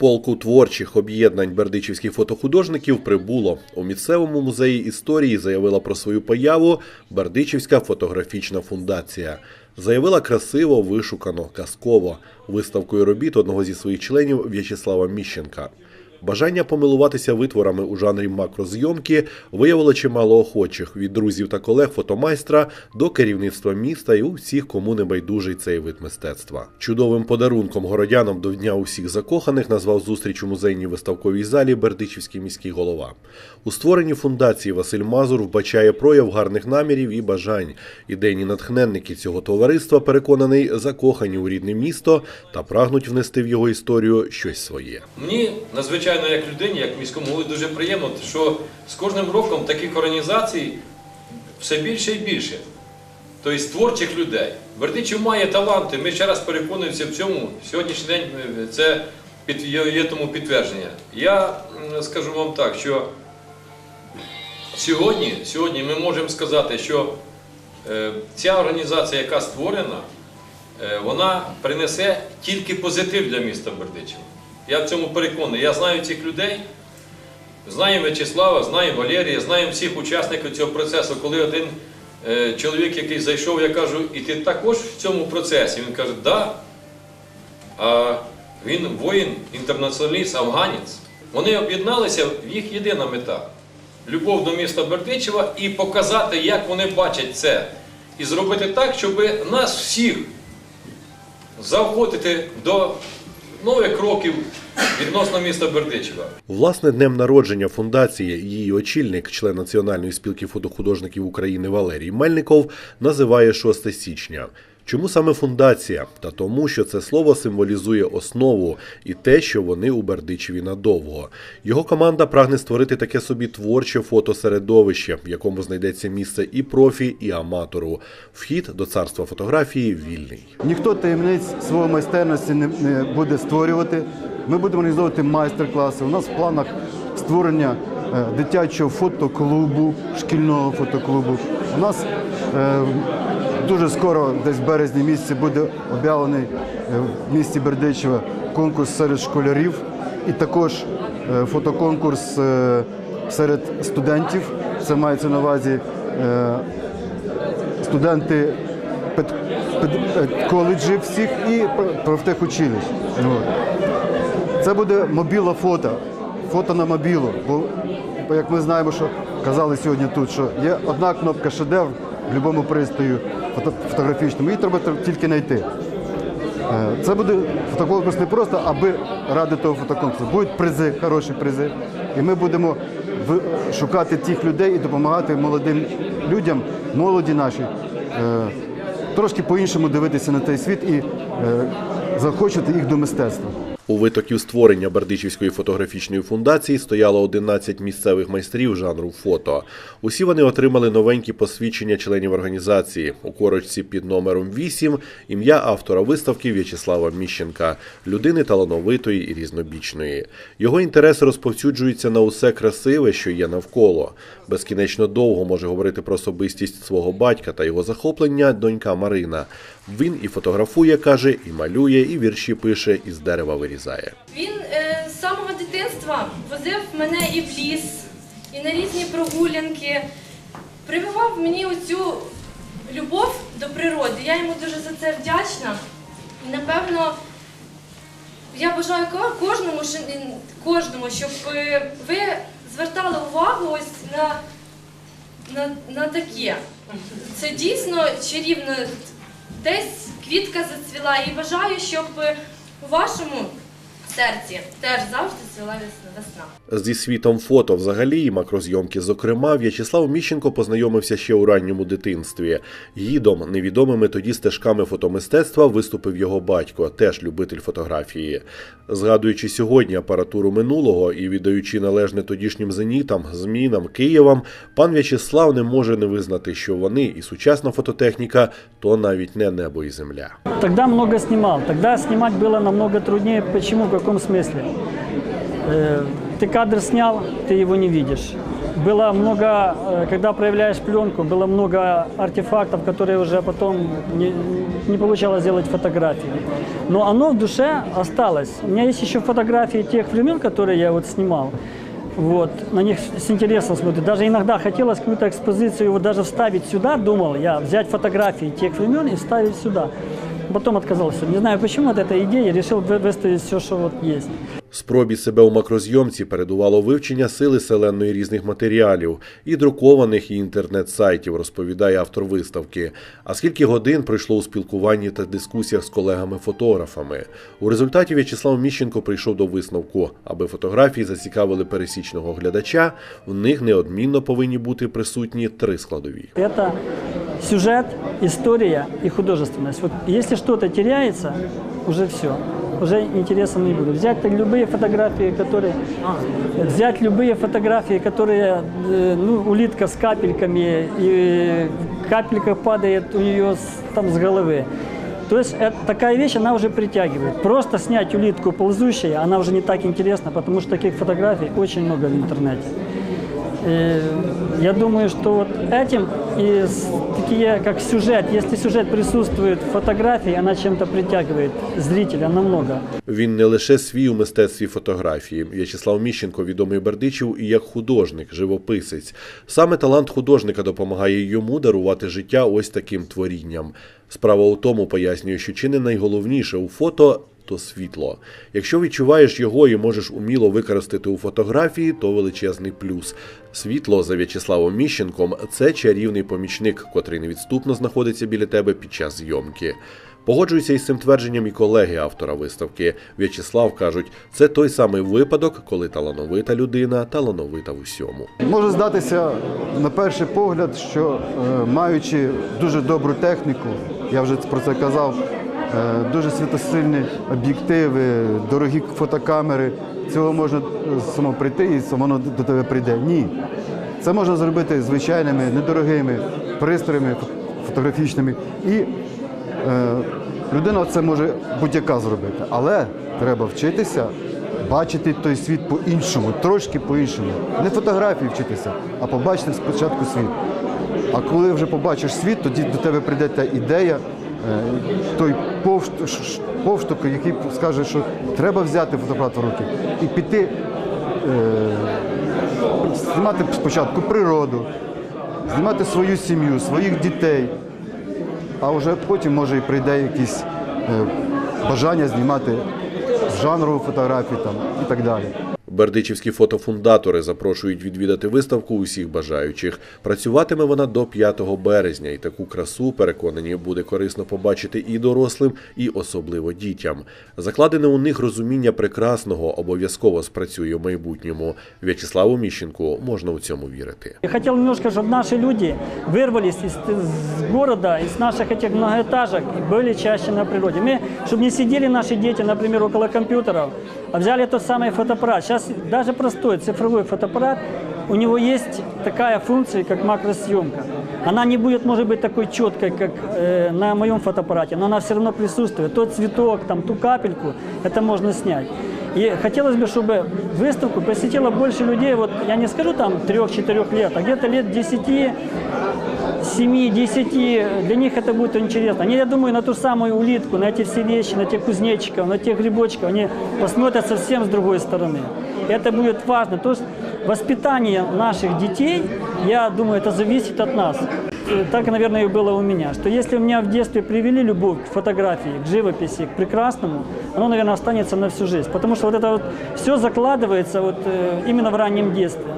Полку творчих об'єднань бердичівських фотохудожників прибуло. У місцевому музеї історії заявила про свою появу Бердичівська фотографічна фундація. Заявила красиво, вишукано, казково, виставкою робіт одного зі своїх членів В'ячеслава Міщенка. Бажання помилуватися витворами у жанрі макрозйомки виявило чимало охочих від друзів та колег фотомайстра до керівництва міста і усіх, кому не байдужий цей вид мистецтва. Чудовим подарунком городянам до дня усіх закоханих назвав зустріч у музейній виставковій залі Бердичівський міський голова. У створенні фундації Василь Мазур вбачає прояв гарних намірів і бажань. Ідейні натхненники цього товариства переконаний закохані у рідне місто та прагнуть внести в його історію щось своє. Мені надзвичайно як людині, як міському голові, дуже приємно, що з кожним роком таких організацій все більше і більше. Тобто творчих людей. Бердичів має таланти. Ми ще раз переконуємося в цьому. Сьогоднішній день е, це є тому підтвердження. Я скажу вам так, що сьогодні, сьогодні ми можемо сказати, що е, ця організація, яка створена, е, вона принесе тільки позитив для міста Бердичева. Я в цьому переконаний. Я знаю цих людей, знаю В'ячеслава, знаю Валерія, знаю всіх учасників цього процесу. Коли один е, чоловік, який зайшов, я кажу, і ти також в цьому процесі? Він каже, да. А він воїн, інтернаціоналіст, афганець. Вони об'єдналися, їх єдина мета любов до міста Бердичева і показати, як вони бачать це. І зробити так, щоб нас всіх заохотити до нових кроків відносно міста Бердичева. Власне, днем народження фундації її очільник, член Національної спілки фотохудожників України Валерій Мельников, називає 6 січня. Чому саме фундація? Та тому, що це слово символізує основу і те, що вони у Бердичеві надовго. Його команда прагне створити таке собі творче фотосередовище, в якому знайдеться місце і профі, і аматору. Вхід до царства фотографії вільний. Ніхто таємниць свого майстерності не, буде створювати. Ми будемо організовувати майстер-класи. У нас в планах створення е, дитячого фотоклубу, шкільного фотоклубу. У нас е, дуже скоро, десь в березні місяці, буде об'явлений е, в місті Бердичево конкурс серед школярів і також е, фотоконкурс е, серед студентів. Це мається на увазі студенти коледжів всіх і пр- профтехучилищ. Це буде мобіло фото, фото на мобілу. Бо, як ми знаємо, що казали сьогодні тут, що є одна кнопка шедевр в будь-якому пристрою фотографічному, її треба тільки знайти. Е, Це буде фотоконкурс не просто, аби ради того фотоконкурсу. Будуть призи, хороші призи. І ми будемо шукати тих людей і допомагати молодим людям, молоді нашій, е, трошки по-іншому дивитися на цей світ і е, їх до мистецтва. У витоків створення Бердичівської фотографічної фундації стояло 11 місцевих майстрів жанру фото. Усі вони отримали новенькі посвідчення членів організації. У корочці під номером 8 ім'я автора виставки В'ячеслава Міщенка, людини талановитої і різнобічної. Його інтерес розповсюджується на усе красиве, що є навколо. Безкінечно довго може говорити про особистість свого батька та його захоплення донька Марина. Він і фотографує, каже, і малює, і вірші пише, і з дерева вирізає. Він е, з самого дитинства возив мене і в ліс, і на різні прогулянки. Прививав мені оцю любов до природи. Я йому дуже за це вдячна. І напевно, я бажаю кожному, кожному щоб е, ви звертали увагу ось на, на, на таке. Це дійсно чарівно. Десь квітка зацвіла і бажаю, щоб у вашому серці. Теж завжди цвіла весна-. Зі світом фото взагалі і макрозйомки, зокрема, В'ячеслав Міщенко познайомився ще у ранньому дитинстві. Гідом невідомими тоді стежками фотомистецтва виступив його батько, теж любитель фотографії. Згадуючи сьогодні апаратуру минулого і віддаючи належне тодішнім зенітам, змінам, Києвам, пан В'ячеслав не може не визнати, що вони і сучасна фототехніка то навіть не небо і земля. Тогда много снимал. Тогда снимать было намного труднее. Почему? В каком смысле? Э, Ты кадр снял, ты его не видишь. было много, э, когда проявляешь пленку, было много артефактов, которые уже потом не, не получалось сделать фотографии. Но оно в душе осталось. У меня есть еще фотографии тех времен, которые я вот снимал. Вот, на них с интересом смотрю. Даже иногда хотелось какую-то экспозицию вот даже вставить сюда, думал я, взять фотографии тех времен и вставить сюда. Потом отказался. Не знаю почему от этой идеи, решил вы- выставить все, что вот есть. Спробі себе у макрозйомці передувало вивчення сили селенної різних матеріалів і друкованих і інтернет-сайтів, розповідає автор виставки. А скільки годин пройшло у спілкуванні та дискусіях з колегами-фотографами. У результаті В'ячеслав Міщенко прийшов до висновку, аби фотографії зацікавили пересічного глядача, в них неодмінно повинні бути присутні три складові. Это сюжет, история и художественность. Вот если что-то теряется, уже все. Уже интереса не будет. Взять любые фотографии, которые... Взять любые фотографии, которые... э, Ну, улитка с капельками, и капелька падает у нее с- там с головы. То есть это, такая вещь, она уже притягивает. Просто снять улитку ползущей, она уже не так интересна, потому что таких фотографий очень много в интернете. Э, Я думаю, что вот этим и такие, как сюжет, если сюжет присутствует в фотографии, она чем-то притягивает зрителя намного. Він не лише свій у мистецтві фотографії. В'ячеслав Міщенко відомий Бердичів і як художник, живописець. Саме талант художника допомагає йому дарувати життя ось таким творінням. Справа у тому, пояснює, що чи не найголовніше у фото то світло. Якщо відчуваєш його і можеш уміло використати у фотографії, то величезний плюс. Світло за В'ячеславом Міщенком це чарівний помічник, котрий невідступно знаходиться біля тебе під час зйомки. Погоджуються із цим твердженням і колеги автора виставки. В'ячеслав кажуть, це той самий випадок, коли талановита людина талановита в усьому. Може здатися на перший погляд, що е, маючи дуже добру техніку, я вже про це казав, дуже світосильні об'єктиви, дорогі фотокамери, цього можна е, само прийти і воно до тебе прийде. Ні. Це можна зробити звичайними, недорогими пристроями фотографічними. І е, людина це може будь-яка зробити. Але треба вчитися бачити той світ по-іншому, трошки по-іншому. Не фотографії вчитися, а побачити спочатку світ. А коли вже побачиш світ, тоді до тебе прийде та ідея, е, той ш- ш- повштовх, який скаже, що треба взяти фотоапарат в руки і піти е, знімати спочатку природу, знімати свою сім'ю, своїх дітей, а вже потім може і прийде якісь е, бажання знімати жанрову фотографію там, і так далі. Бердичівські фотофундатори запрошують відвідати виставку усіх бажаючих. Працюватиме вона до 5 березня, і таку красу, переконані, буде корисно побачити і дорослим, і особливо дітям. Закладене у них розуміння прекрасного обов'язково спрацює в майбутньому. В'ячеславу Міщенку можна у цьому вірити. Я хотел немножко, чтобы наши люди вырвались из, из города, из наших этих многоэтажек и были чаще на природе. Мы, чтобы не сидели наши дети, например, около компьютеров, а взяли тот самый фотоаппарат. Сейчас даже простой цифровой фотоаппарат, у него есть такая функция, как макросъемка. Она не будет, может быть, такой четкой, как э, на моем фотоаппарате, но она все равно присутствует. Тот цветок, там, ту капельку, это можно снять. И хотелось бы, чтобы выставку посетило больше людей, вот я не скажу там 3-4 лет, а где-то лет 10, 7-10, для них это будет интересно. Они, я думаю, на ту самую улитку, на эти все вещи, на тех кузнечиков, на тех грибочков, они посмотрят совсем с другой стороны. Это будет важно. То есть воспитание наших детей, я думаю, это зависит от нас. Э, Так, наверное, и было у меня. Что если у меня в детстве привели любовь к фотографии, к живописи, к прекрасному, оно, наверное, останется на всю жизнь. Потому что вот это вот все закладывается вот, э, именно в раннем детстве.